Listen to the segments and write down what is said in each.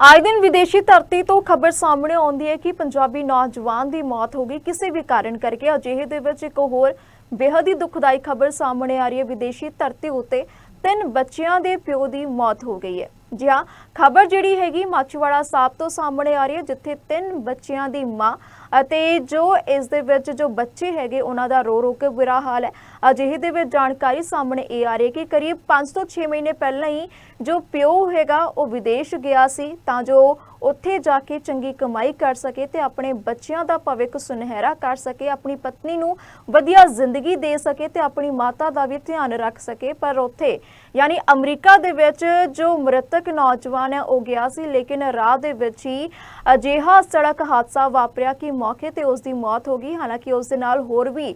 ਆਏ ਦਿਨ ਵਿਦੇਸ਼ੀ ਧਰਤੀ ਤੋਂ ਖਬਰ ਸਾਹਮਣੇ ਆਉਂਦੀ ਹੈ ਕਿ ਪੰਜਾਬੀ ਨੌਜਵਾਨ ਦੀ ਮੌਤ ਹੋ ਗਈ। ਕਿਸੇ ਵੀ ਕਾਰਨ ਕਰਕੇ ਅਜਿਹੇ ਦੇ ਵਿੱਚ ਇੱਕ ਹੋਰ ਬੇਹੱਦ ਹੀ ਦੁਖਦਾਈ ਖਬਰ ਸਾਹਮਣੇ ਆ ਰਹੀ ਹੈ। ਵਿਦੇਸ਼ੀ ਧਰਤੀ ਉੱਤੇ ਤਿੰਨ ਬੱਚਿਆਂ ਦੇ ਪਿਓ ਦੀ ਮੌਤ ਹੋ ਗਈ ਹੈ। ਜੀ ਹਾਂ ਖਬਰ ਜਿਹੜੀ ਹੈਗੀ ਮਾਚੀਵਾੜਾ ਸਾਹਿਬ ਤੋਂ ਸਾਹਮਣੇ ਆ ਰਹੀ ਹੈ, ਜਿੱਥੇ ਤਿੰਨ ਬੱਚਿਆਂ ਦੀ ਮਾਂ ਅਤੇ ਜੋ ਇਸ ਦੇ ਵਿੱਚ ਜੋ ਬੱਚੇ ਹੈਗੇ, ਉਹਨਾਂ ਦਾ ਰੋ ਰੋ ਕੇ ਬੁਰਾ ਹਾਲ ਹੈ। ਅਜਿਹੇ ਦੇ ਵਿੱਚ ਜਾਣਕਾਰੀ ਸਾਹਮਣੇ ਇਹ ਆ ਰਹੀ ਹੈ ਕਿ ਕਰੀਬ 5 ਤੋਂ 6 ਮਹੀਨੇ ਪਹਿਲਾਂ ਹੀ ਜੋ ਪਿਓ ਹੈਗਾ, ਉਹ ਵਿਦੇਸ਼ ਗਿਆ ਸੀ, ਤਾਂ ਜੋ ਉੱਥੇ ਜਾ ਕੇ ਚੰਗੀ ਕਮਾਈ ਕਰ ਸਕੇ ਤੇ ਆਪਣੇ ਬੱਚਿਆਂ ਦਾ ਭਵਿੱਖ ਸੁਨਹਿਰਾ ਕਰ ਸਕੇ, ਆਪਣੀ ਪਤਨੀ ਨੂੰ ਵਧੀਆ ਜ਼ਿੰਦਗੀ ਦੇ ਸਕੇ ਤੇ ਆਪਣੀ ਮਾਤਾ ਦਾ ਵੀ ਧਿਆਨ ਰੱਖ ਸਕੇ। ਪਰ ਉੱਥੇ, ਯਾਨੀ ਅਮਰੀਕਾ ਦੇ ਵਿੱਚ ਜੋ ਮ੍ਰਿਤਕ ਨੌਜਵਾਨ ਹੈ, ਉਹ ਗਿਆ ਸੀ, ਲੇਕਿਨ ਰਾਹ ਦੇ ਵਿੱਚ ਹੀ ਅਜਿਹਾ ਸੜਕ ਹਾਦਸਾ ਵਾਪਰਿਆ ਕਿ ਮੌਕੇ ਤੇ ਉਸ ਦੀ ਮੌਤ ਹੋ ਗਈ। ਹਾਲਾਂਕਿ ਉਸ ਦੇ ਨਾਲ ਹੋਰ ਵੀ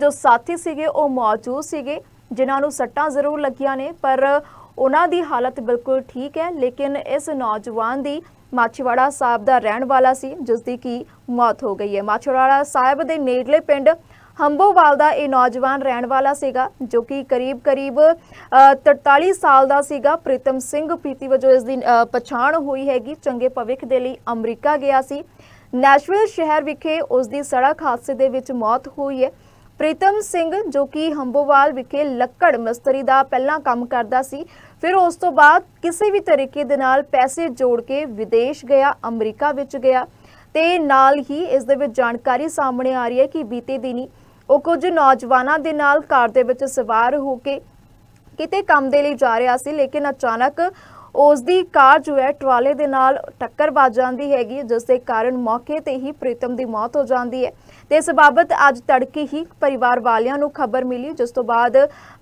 ਜੋ ਸਾਥੀ ਸੀਗੇ, ਉਹ ਮੌਜੂਦ ਸੀਗੇ, ਜਿਨ੍ਹਾਂ ਨੂੰ ਸੱਟਾਂ ਜ਼ਰੂਰ ਲੱਗੀਆਂ ਨੇ, ਪਰ ਉਹਨਾਂ ਦੀ ਹਾਲਤ ਬਿਲਕੁਲ ਠੀਕ ਹੈ ਲੇਕਿਨ ਇਸ ਨੌਜਵਾਨ ਦੀ ਮਾਛੀਵਾੜਾ ਸਾਹਿਬ ਦਾ ਰਹਿਣ ਵਾਲਾ ਸੀ ਜਿਸ ਦੀ ਕੀ ਮੌਤ ਹੋ ਗਈ ਹੈ। ਮਾਛੀਵਾੜਾ ਸਾਹਿਬ ਦੇ ਨੇੜਲੇ ਪਿੰਡ ਹੰਬੋਵਾਲ ਦਾ ਇਹ ਨੌਜਵਾਨ ਰਹਿਣ ਵਾਲਾ ਸੀਗਾ ਜੋ ਕਿ ਕਰੀਬ ਕਰੀਬ ਅ, 43 ਸਾਲ ਦਾ ਸੀਗਾ। ਪ੍ਰੀਤਮ ਸਿੰਘ ਪੀਤੀ ਵਜੋਂ ਇਸ ਦੀ ਪਛਾਣ ਹੋਈ ਹੈਗੀ। ਚੰਗੇ ਭਵਿੱਖ ਦੇ ਲਈ ਅਮਰੀਕਾ ਗਿਆ ਸੀ। ਨੈਸ਼ਵਿਲ ਸ਼ਹਿਰ ਵਿਖੇ ਉਸ ਦੀ ਸੜਕ ਹਾਦਸੇ ਦੇ ਵਿੱਚ ਮੌਤ ਹੋਈ ਹੈ। ਪ੍ਰੀਤਮ ਸਿੰਘ, ਜੋ ਕਿ ਹੰਬੋਵਾਲ ਵਿਖੇ ਲੱਕੜ ਮਿਸਤਰੀ ਦਾ ਪਹਿਲਾਂ ਕੰਮ ਕਰਦਾ ਸੀ, ਫਿਰ ਉਸ ਤੋਂ ਬਾਅਦ ਕਿਸੇ ਵੀ ਤਰੀਕੇ ਦੇ ਨਾਲ ਪੈਸੇ ਜੋੜ ਕੇ ਵਿਦੇਸ਼ ਗਿਆ, ਅਮਰੀਕਾ ਵਿੱਚ ਗਿਆ ਤੇ ਨਾਲ ਹੀ ਇਸ ਦੇ ਵਿੱਚ ਜਾਣਕਾਰੀ ਸਾਹਮਣੇ ਆ ਰਹੀ ਹੈ ਕਿ ਬੀਤੇ ਦਿਨੀ ਉਹ ਕੁਝ ਨੌਜਵਾਨਾਂ ਦੇ ਨਾਲ ਕਾਰ ਦੇ ਵਿੱਚ ਸਵਾਰ ਹੋ ਕੇ ਕਿਤੇ ਕੰਮ ਦੇ ਲਈ ਜਾ ਰਿਹਾ ਸੀ, ਲੇਕਿਨ ਅਚਾਨਕ ਉਸ ਦੀ ਕਾਰ ਜੋ ਹੈ ਟਰਾਲੇ ਦੇ ਨਾਲ ਟੱਕਰ ਵੱਜ ਜਾਂਦੀ ਹੈਗੀ ਜਿਸ ਦੇ ਕਾਰਨ ਮੌਕੇ ਤੇ ਹੀ ਪ੍ਰੀਤਮ ਦੀ ਮੌਤ ਹੋ ਜਾਂਦੀ ਹੈ। ਤੇ ਇਸ ਬਾਬਤ ਅੱਜ ਤੜਕੇ ਹੀ ਪਰਿਵਾਰ ਵਾਲਿਆਂ ਨੂੰ ਖਬਰ ਮਿਲੀ, ਜਿਸ ਤੋਂ ਬਾਅਦ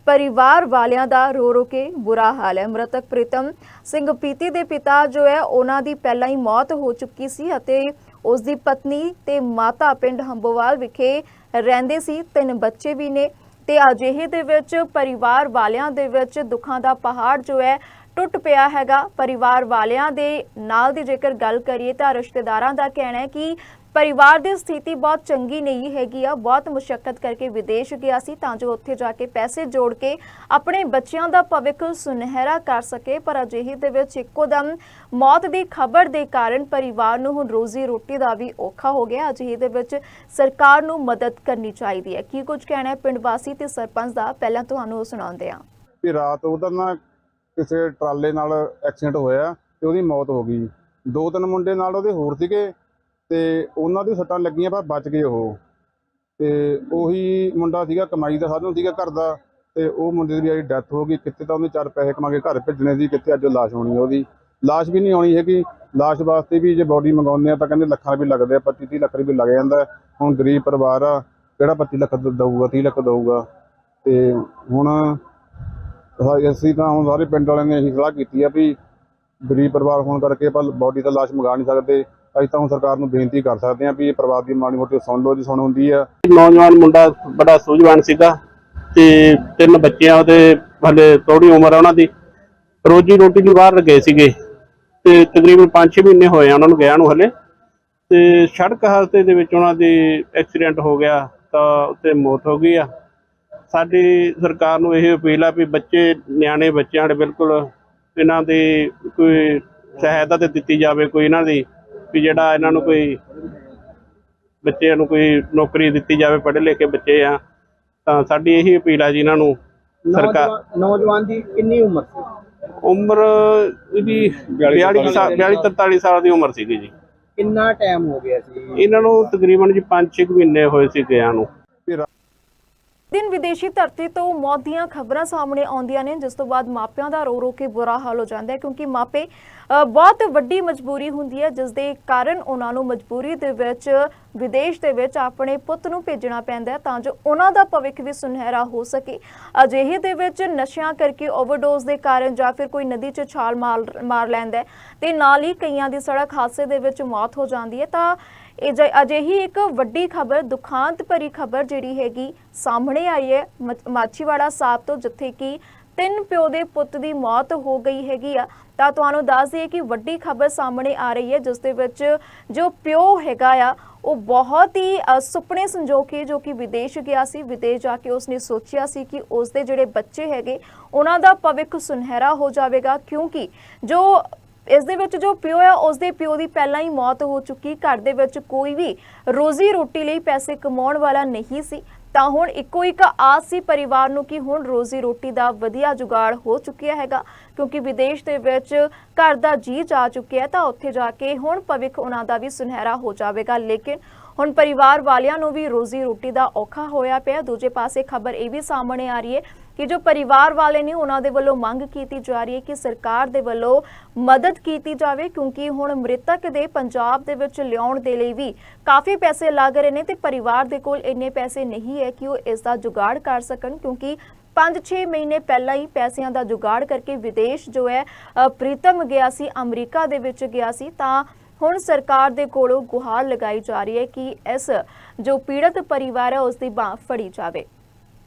ਪਰਿਵਾਰ ਵਾਲਿਆਂ ਦਾ ਰੋ ਰੋ ਕੇ ਬੁਰਾ ਹਾਲ ਹੈ। ਮ੍ਰਿਤਕ ਪ੍ਰੀਤਮ ਸਿੰਘ ਪੀਤੀ ਦੇ ਪਿਤਾ ਜੋ ਹੈ, ਉਹਨਾਂ ਦੀ ਪਹਿਲਾਂ ਹੀ ਮੌਤ ਹੋ ਚੁੱਕੀ ਸੀ ਅਤੇ ਉਸ ਦੀ ਪਤਨੀ ਤੇ ਮਾਤਾ ਪਿੰਡ ਹੰਬੋਵਾਲ ਵਿਖੇ ਰਹਿੰਦੇ ਸੀ। ਤਿੰਨ ਬੱਚੇ ਵੀ ਨੇ ਤੇ ਅਜਿਹੇ ਦੇ ਵਿੱਚ ਪਰਿਵਾਰ ਵਾਲਿਆਂ ਦੇ ਵਿੱਚ ਦੁੱਖਾਂ ਦਾ ਪਹਾੜ ਜੋ ਹੈ ਟੁੱਟ ਪਿਆ ਹੈਗਾ। ਪਰਿਵਾਰ ਵਾਲਿਆਂ ਦੇ ਨਾਲ ਦੀ ਜੇਕਰ ਗੱਲ ਕਰੀਏ ਤਾਂ ਰਿਸ਼ਤੇਦਾਰਾਂ ਦਾ ਕਹਿਣਾ ਹੈ ਕਿ ਪਰਿਵਾਰ ਦੀ ਸਥਿਤੀ ਬਹੁਤ ਚੰਗੀ ਨਹੀਂ ਹੈਗੀ ਆ, ਬਹੁਤ ਮੁਸ਼ਕਲ ਕਰਕੇ ਵਿਦੇਸ਼ ਗਿਆ ਸੀ ਤਾਂ ਜੋ ਉੱਥੇ ਜਾ ਕੇ ਪੈਸੇ ਜੋੜ ਕੇ ਆਪਣੇ ਬੱਚਿਆਂ ਦਾ ਭਵਿੱਖ ਸੁਨਹਿਰਾ ਕਰ ਸਕੇ। ਪਰ ਅਜਿਹੇ ਦੇ ਵਿੱਚ ਇੱਕੋ ਦਮ ਮੌਤ ਦੀ ਖਬਰ ਦੇ ਕਾਰਨ ਪਰਿਵਾਰ ਨੂੰ ਹੁਣ ਰੋਜ਼ੀ ਰੋਟੀ ਦਾ ਵੀ ਔਖਾ ਹੋ ਗਿਆ। ਅਜਿਹੇ ਦੇ ਵਿੱਚ ਸਰਕਾਰ ਨੂੰ ਮਦਦ ਕਰਨੀ ਚਾਹੀਦੀ ਹੈ। ਕੀ ਕੁਝ ਕਹਿਣਾ ਹੈ ਪਿੰਡ ਵਾਸੀ ਤੇ ਸਰਪੰਚ ਦਾ? ਪਹਿਲਾਂ ਤੁਹਾਨੂੰ ਸੁਣਾਉਂਦੇ ਆ ਵੀ ਰਾਤ ਉਹਦਾ ਨਾ ਕਿਸੇ ਟਰਾਲੇ ਨਾਲ ਐਕਸੀਡੈਂਟ ਹੋਇਆ ਤੇ ਉਹਦੀ ਮੌਤ ਹੋ ਗਈ ਦੋ ਤਿੰਨ ਮੁੰਡੇ ਨਾਲ ਉਹਦੇ ਹੋਰ ਸੀਗੇ ਤੇ ਉਹਨਾਂ ਦੀ ਸੱਟਾਂ ਲੱਗੀਆਂ ਪਰ ਬਚ ਗਏ ਉਹ। ਤੇ ਉਹੀ ਮੁੰਡਾ ਸੀਗਾ, ਕਮਾਈ ਦਾ ਸਾਧਨ ਸੀਗਾ ਘਰ ਦਾ ਤੇ ਉਹ ਮੁੰਡੇ ਦੀ ਜਿਹੜੀ ਡੈਥ ਹੋ ਗਈ। ਕਿੱਥੇ ਤਾਂ ਉਹਨੇ ਚਾਰ ਪੈਸੇ ਕਮਾ ਕੇ ਘਰ ਭੇਜਣੇ ਸੀ, ਕਿੱਥੇ ਅੱਜ ਲਾਸ਼ ਹੋਣੀ ਉਹਦੀ। ਲਾਸ਼ ਵੀ ਨਹੀਂ ਆਉਣੀ ਹੈਗੀ। ਲਾਸ਼ ਵਾਸਤੇ ਵੀ ਜੇ ਬੋਡੀ ਮੰਗਾਉਂਦੇ ਆ ਤਾਂ ਕਹਿੰਦੇ ਲੱਖਾਂ ਰੁਪਏ ਲੱਗਦੇ ਆ 25 30 ਲੱਖ ਰੁਪਏ ਲੱਗ ਜਾਂਦਾ। ਹੁਣ ਗਰੀਬ ਪਰਿਵਾਰ ਆ, ਕਿਹੜਾ 25 ਲੱਖ ਦਊਗਾ 30 ਲੱਖ ਦਊਗਾ। ਤੇ ਹੁਣ ਅਸੀਂ ਤਾਂ ਹੁਣ ਸਾਰੇ ਪਿੰਡ ਵਾਲਿਆਂ ਨੇ ਇਹੀ ਸਲਾਹ ਕੀਤੀ ਆ ਵੀ ਗਰੀਬ ਪਰਿਵਾਰ ਹੋਣ ਕਰਕੇ ਆਪਾਂ ਬੋਡੀ ਦਾ ਲਾਸ਼ ਮੰਗਾ ਨਹੀਂ ਸਕਦੇ। ਅਸੀਂ ਤਾਂ ਹੁਣ ਸਰਕਾਰ ਨੂੰ ਬੇਨਤੀ ਕਰ ਸਕਦੇ ਹਾਂ ਵੀ ਇਹ ਪਰਿਵਾਰ ਦੀ ਮਾੜੀ ਮੋਟੀ ਸੁਣ ਲਓ ਜੀ, ਸੁਣ ਹੁੰਦੀ ਆ। ਨੌਜਵਾਨ ਮੁੰਡਾ ਬੜਾ ਸੂਝਵਾਨ ਸੀਗਾ ਤੇ ਤਿੰਨ ਬੱਚੇ ਆ ਉਹਦੇ ਹਲੇ ਥੋੜੀ ਉਮਰ ਆ ਉਹਨਾਂ ਦੀ। ਰੋਜੀ ਰੋਟੀ ਲਈ ਬਾਹਰ ਗਏ ਸੀਗੇ ਤੇ ਤਕਰੀਬਨ 5-6 ਮਹੀਨੇ ਹੋਏ ਆ ਉਹਨਾਂ ਨੂੰ ਗਿਆ ਨੂੰ ਹਲੇ। ਤੇ ਸੜਕ ਹਾਦਸੇ ਦੇ ਵਿੱਚ ਉਹਨਾਂ ਦੀ ਐਕਸੀਡੈਂਟ ਹੋ ਗਿਆ ਤਾਂ ਉੱਤੇ ਮੌਤ ਹੋ ਗਈ ਆ। ਸਾਡੀ ਸਰਕਾਰ ਨੂੰ ਇਹ ਅਪੀਲ ਆ ਵੀ ਬੱਚੇ ਨਿਆਣੇ ਬੱਚਿਆਂ ਦੇ ਬਿਲਕੁਲ ਇਹਨਾਂ ਦੀ ਕੋਈ ਸਹਾਇਤਾ ਤੇ ਦਿੱਤੀ ਜਾਵੇ ਕੋਈ ਇਹਨਾਂ ਦੀ ਵੀ ਜਿਹੜਾ ਇਹਨਾਂ ਨੂੰ ਕੋਈ ਬੱਚਿਆਂ ਨੂੰ ਕੋਈ ਨੌਕਰੀ ਦਿੱਤੀ ਜਾਵੇ ਪੜ੍ਹੇ ਲਿਖੇ ਬੱਚੇ ਆ ਤਾਂ ਸਾਡੀ ਇਹੀ ਅਪੀਲ ਆ ਜੀ ਇਹਨਾਂ ਨੂੰ ਸਰਕਾਰ ਨੌਜਵਾਨ ਦੀ ਕਿੰਨੀ ਉਮਰ ਸੀ? ਉਮਰ ਇਹਦੀ 42 ਸਾਲ 42 43 ਸਾਲ ਦੀ ਉਮਰ ਸੀਗੀ ਜੀ। ਕਿੰਨਾ ਟਾਈਮ ਹੋ ਗਿਆ ਸੀ? ਇਹਨਾਂ ਨੂੰ ਤਕਰੀਬਨ ਜੀ 5-6 ਮਹੀਨੇ ਹੋਏ ਸੀ ਗਿਆਂ ਨੂੰ। ਦਿਨ ਵਿਦੇਸ਼ੀ ਧਰਤੀ ਤੋਂ ਮੌਤ ਦੀਆਂ ਖਬਰਾਂ ਸਾਹਮਣੇ ਆਉਂਦੀਆਂ ਨੇ, ਜਿਸ ਤੋਂ ਬਾਅਦ ਮਾਪਿਆਂ ਦਾ ਰੋ ਰੋ ਕੇ ਬੁਰਾ ਹਾਲ ਹੋ ਜਾਂਦਾ ਹੈ, ਕਿਉਂਕਿ ਮਾਪੇ ਬਹੁਤ ਵੱਡੀ ਮਜਬੂਰੀ ਹੁੰਦੀ ਹੈ, ਜਿਸ ਦੇ ਕਾਰਨ ਉਹਨਾਂ ਨੂੰ ਮਜਬੂਰੀ ਦੇ ਵਿੱਚ, ਵਿਦੇਸ਼ ਦੇ ਵਿੱਚ ਆਪਣੇ ਪੁੱਤ ਨੂੰ ਭੇਜਣਾ ਪੈਂਦਾ ਤਾਂ ਜੋ ਉਹਨਾਂ ਦਾ ਭਵਿੱਖ ਵੀ ਸੁਨਹਿਰਾ ਹੋ ਸਕੇ। ਅਜਿਹੇ ਦੇ ਵਿੱਚ ਨਸ਼ਿਆਂ ਕਰਕੇ ਓਵਰਡੋਜ਼ ਦੇ ਕਾਰਨ ਜਾਂ ਫਿਰ ਕੋਈ ਨਦੀ 'ਚ ਛਾਲ ਮਾਰ ਮਾਰ ਲੈਂਦਾ ਤੇ ਨਾਲ ਹੀ ਕਈਆਂ ਦੀ ਸੜਕ ਹਾਦਸੇ ਦੇ ਵਿੱਚ ਮੌਤ ਹੋ ਜਾਂਦੀ ਹੈ, ਤਾਂ ਇਹ ਅਜਿਹੀ ਇੱਕ ਵੱਡੀ ਖਬਰ, ਦੁਖਾਂਤ ਭਰੀ ਖਬਰ ਜਿਹੜੀ ਹੈਗੀ ਸਾਹਮਣੇ ਆਈ ਹੈ ਮਚ- ਸਾਹਿਬ ਤੋਂ, ਜਿੱਥੇ ਕਿ ਤਿੰਨ ਪਿਓ ਦੇ ਪੁੱਤ ਦੀ ਮੌਤ ਹੋ ਗਈ ਹੈਗੀ ਆ, ਤਾਂ ਤੁਹਾਨੂੰ ਦੱਸ ਦਈਏ ਕਿ ਵੱਡੀ ਖਬਰ ਸਾਹਮਣੇ ਆ ਰਹੀ ਹੈ, ਜਿਸ ਦੇ ਵਿੱਚ ਜੋ ਪਿਓ ਹੈਗਾ ਆ, ਉਹ ਬਹੁਤ ਹੀ ਸੁਪਨੇ ਸੰਜੋ ਕੇ ਜੋ ਕਿ ਵਿਦੇਸ਼ ਗਿਆ ਸੀ, ਵਿਦੇਸ਼ ਜਾ ਕੇ ਉਸਨੇ ਸੋਚਿਆ ਸੀ ਕਿ ਉਸਦੇ ਜਿਹੜੇ ਬੱਚੇ ਹੈਗੇ, ਉਹਨਾਂ ਦਾ ਭਵਿੱਖ ਸੁਨਹਿਰਾ ਹੋ ਜਾਵੇਗਾ, ਕਿਉਂਕਿ ਜੋ ਇਸ ਦੇ ਵਿੱਚ ਜੋ ਪਿਓ ਹੈ ਉਸ ਦੇ ਪਿਓ ਦੀ ਪਹਿਲਾਂ ਹੀ ਮੌਤ ਹੋ ਚੁੱਕੀ। ਘਰ ਦੇ ਵਿੱਚ ਕੋਈ ਵੀ ਰੋਜ਼ੀ ਰੋਟੀ ਲਈ ਪੈਸੇ ਕਮਾਉਣ ਵਾਲਾ ਨਹੀਂ ਸੀ। ਤਾਂ ਹੁਣ ਇੱਕੋ ਇੱਕ ਆਸ ਸੀ ਪਰਿਵਾਰ ਨੂੰ ਕਿ ਹੁਣ ਰੋਜ਼ੀ ਰੋਟੀ ਦਾ ਵਧੀਆ ਜੁਗਾੜ ਹੋ ਚੁੱਕਿਆ ਹੈਗਾ? ਕਿਉਂਕਿ ਵਿਦੇਸ਼ ਦੇ ਵਿੱਚ ਘਰ ਦਾ ਜੀ ਜਾ ਚੁੱਕਿਆ ਤਾਂ ਉੱਥੇ ਜਾ ਕੇ ਹੁਣ ਭਵਿੱਖ ਉਹਨਾਂ ਦਾ ਵੀ ਸੁਨਹਿਰਾ ਹੋ ਜਾਵੇਗਾ। ਲੇਕਿਨ ਹੁਣ ਪਰਿਵਾਰ ਵਾਲਿਆਂ ਨੂੰ ਵੀ ਰੋਜ਼ੀ ਰੋਟੀ ਦਾ ਔਖਾ ਹੋਇਆ ਪਿਆ। ਦੂਜੇ ਪਾਸੇ ਖਬਰ ਇਹ ਵੀ ਸਾਹਮਣੇ ਆ ਰਹੀ ਹੈ ਕਿ ਜੋ ਪਰਿਵਾਰ ਵਾਲੇ ਨੇ ਉਹਨਾਂ ਦੇ ਵੱਲੋਂ ਮੰਗ ਕੀਤੀ ਜਾ ਰਹੀ ਹੈ ਕਿ ਸਰਕਾਰ ਦੇ ਵੱਲੋਂ ਮਦਦ ਕੀਤੀ ਜਾਵੇ, ਕਿਉਂਕਿ ਹੁਣ ਮ੍ਰਿਤਕ ਦੇ ਪੰਜਾਬ ਦੇ ਵਿੱਚ ਲਿਆਉਣ ਦੇ ਲਈ ਵੀ ਕਾਫੀ ਪੈਸੇ ਲੱਗ ਰਹੇ ਨੇ ਤੇ ਪਰਿਵਾਰ ਦੇ ਕੋਲ ਇੰਨੇ ਪੈਸੇ ਨਹੀਂ ਹੈ ਕਿ ਉਹ ਇਸ ਦਾ ਜੁਗਾੜ ਕਰ ਸਕਣ, ਕਿਉਂਕਿ 5-6 ਮਹੀਨੇ ਪਹਿਲਾਂ ਹੀ ਪੈਸਿਆਂ ਦਾ ਜੁਗਾੜ ਕਰਕੇ ਵਿਦੇਸ਼ ਜੋ ਹੈ ਪ੍ਰੀਤਮ ਗਿਆ ਸੀ, ਅਮਰੀਕਾ ਦੇ ਵਿੱਚ ਗਿਆ ਸੀ, ਤਾਂ ਹੁਣ ਸਰਕਾਰ ਦੇ ਕੋਲੋਂ ਗੁਹਾਰ ਲਗਾਈ ਜਾ ਰਹੀ ਹੈ ਕਿ ਇਸ ਜੋ ਪੀੜਤ ਪਰਿਵਾਰ ਹੈ, ਉਸ ਦੀ ਬਾਹ ਫੜੀ ਜਾਵੇ।